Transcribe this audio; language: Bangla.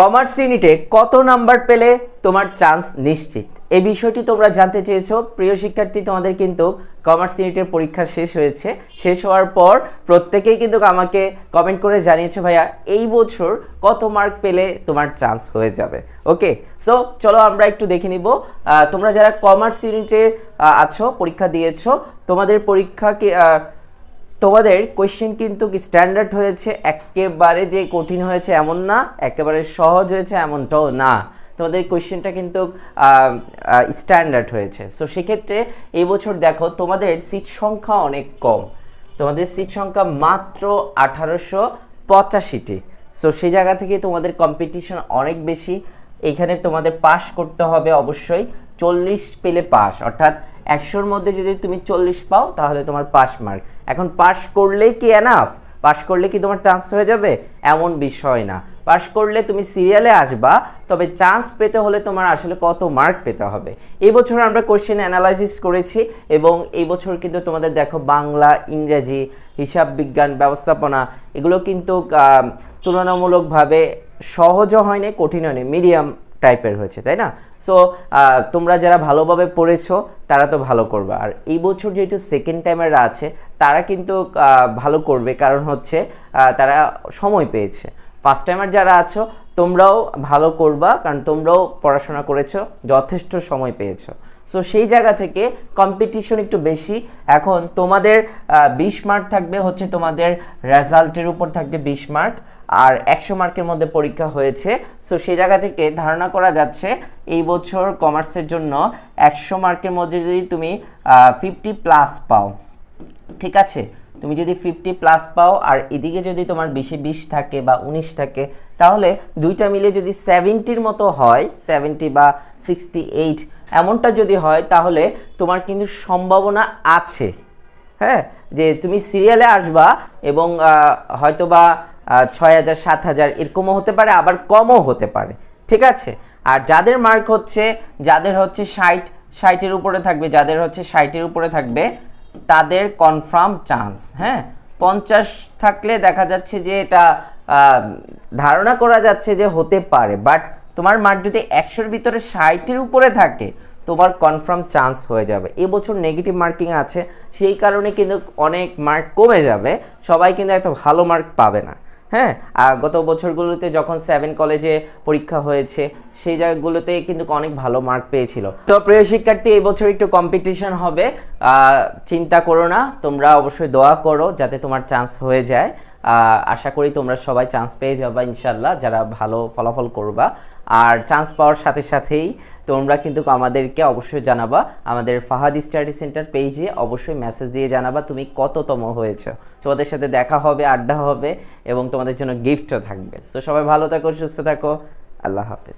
কমার্স ইউনিটে কত নাম্বার পেলে তোমার চান্স নিশ্চিত? এই বিষয়টি তোমরা জানতে চেয়েছো। প্রিয় শিক্ষার্থী, তোমাদের কিন্তু কমার্স ইউনিটের পরীক্ষা শেষ হয়েছে। শেষ হওয়ার পর প্রত্যেকেই কিন্তু আমাকে কমেন্ট করে জানিয়েছো, ভাইয়া, এই বছর কত মার্ক পেলে তোমার চান্স হয়ে যাবে? ওকে সো চলো আমরা একটু দেখে নিব। তোমরা যারা কমার্স ইউনিটে আছো, পরীক্ষা দিয়েছ, তোমাদের পরীক্ষা তোমাদের কোয়েশ্চেন কিন্তু স্ট্যান্ডার্ড হয়েছে? একেবারে যে কঠিন হয়েছে এমন না, একেবারে সহজ হয়েছে এমনটাও না। তোমাদের কোয়েশ্চেনটা কিন্তু স্ট্যান্ডার্ড হয়েছে। সো সেক্ষেত্রে এই বছর দেখো তোমাদের সিট সংখ্যা অনেক কম। তোমাদের সিট সংখ্যা মাত্র আঠারোশো পঁচাশিটি। সো সেই জায়গা থেকে তোমাদের কম্পিটিশন অনেক বেশি। এখানে তোমাদের পাস করতে হবে অবশ্যই। চল্লিশ পেলে পাস অর্থাৎ একশোর মধ্যে যদি তুমি চল্লিশ পাও, তাহলে তোমার পাস মার্ক। এখন পাস করলেই কি এনাফ পাস করলে কি তোমার চান্স হয়ে যাবে? এমন বিষয় না। পাস করলে তুমি সিরিয়ালে আসবা, তবে চান্স পেতে হলে তোমার আসলে কত মার্ক পেতে হবে। এই বছর আমরা কোশ্চেন অ্যানালাইসিস করেছি এবং এই বছর কিন্তু তোমাদের দেখো বাংলা, ইংরেজি, হিসাব বিজ্ঞান, ব্যবস্থাপনা, এগুলো কিন্তু তুলনামূলকভাবে সহজও হয়নি কঠিন হয়নি মিডিয়াম টাইপের হয়েছে, তাই না? সো তোমরা যারা ভালোভাবে পড়েছো, তারা তো ভালো করবে। আর এই বছর যেহেতু সেকেন্ড টাইমাররা আছে, তারা কিন্তু ভালো করবে। কারণ হচ্ছে তারা সময় পেয়েছে। ফার্স্ট টাইমার যারা আছো, তোমরাও ভালো করবা। কারণ তোমরাও পড়াশোনা করেছ, যথেষ্ট সময় পেয়েছ। সো সেই জায়গা থেকে কম্পিটিশন একটু বেশি। এখন তোমাদের বিশ মার্ক থাকবে হচ্ছে তোমাদের রেজাল্টের উপর থাকবে বিশ মার্ক আর একশো মার্কের মধ্যে পরীক্ষা হয়েছে। সো সেই জায়গা থেকে ধারণা করা যাচ্ছে এই বছর কমার্সের জন্য একশো মার্কের মধ্যে যদি তুমি ফিফটি প্লাস পাও, ঠিক আছে? তুমি যদি ফিফটি প্লাস পাও আর এদিকে যদি তোমার বেশি বিশ থাকে বা উনিশ থাকে, তাহলে দুইটা মিলে যদি সেভেন্টির মতো হয় সেভেন্টি বা সিক্সটি এইট এমনটা যদি হয় তাহলে তোমার কিন্তু সম্ভাবনা আছে। হ্যাঁ? যে তুমি সিরিয়ালে আসবা এবং আহ, হয়তো বা ছয় হাজার সাত হাজার এরকমও হতে পারে আবার কমও হতে পারে। ঠিক আছে? আর যাদের মার্ক হচ্ছে যাদের হচ্ছে ষাট ষাটের উপরে থাকবে যাদের হচ্ছে ষাটের উপরে থাকবে তাদের কনফার্ম চান্স হ্যাঁ? পঞ্চাশ থাকলে দেখা যাচ্ছে যে এটা ধারণা করা যাচ্ছে যে হতে পারে বাট তোমার মার্ক যদি একশোর ভিতরে ষাটের উপরে থাকে, তোমার কনফার্ম চান্স হয়ে যাবে। এবছর নেগেটিভ মার্কিং আছে, সেই কারণে কিন্তু অনেক মার্ক কমে যাবে, সবাই কিন্তু এত ভালো মার্ক পাবে না। হ্যাঁ আর গত বছরগুলোতে যখন সেভেন কলেজে পরীক্ষা হয়েছে, সেই জায়গাগুলোতে কিন্তু অনেক ভালো মার্ক পেয়েছিল। তো প্রিয় শিক্ষার্থী এই বছর একটু কম্পিটিশন হবে চিন্তা করো না, তোমরা অবশ্যই দোয়া করো যাতে তোমার চান্স হয়ে যায়। আশা করি তোমরা সবাই চান্স পেয়ে যাবে ইনশাল্লাহ যারা ভালো ফলাফল করবা। আর চান্স পাওয়ার সাথে সাথেই তোমরা কিন্তু আমাদেরকে অবশ্যই জানাবা, আমাদের ফাহাদ স্টাডি সেন্টার পেজে অবশ্যই মেসেজ দিয়ে জানাবা তুমি কততম হয়েছ। তোমাদের সাথে দেখা হবে, আড্ডা হবে এবং তোমাদের জন্য গিফটও থাকবে। তো সবাই ভালো থাকো, সুস্থ থাকো, আল্লাহ হাফেজ।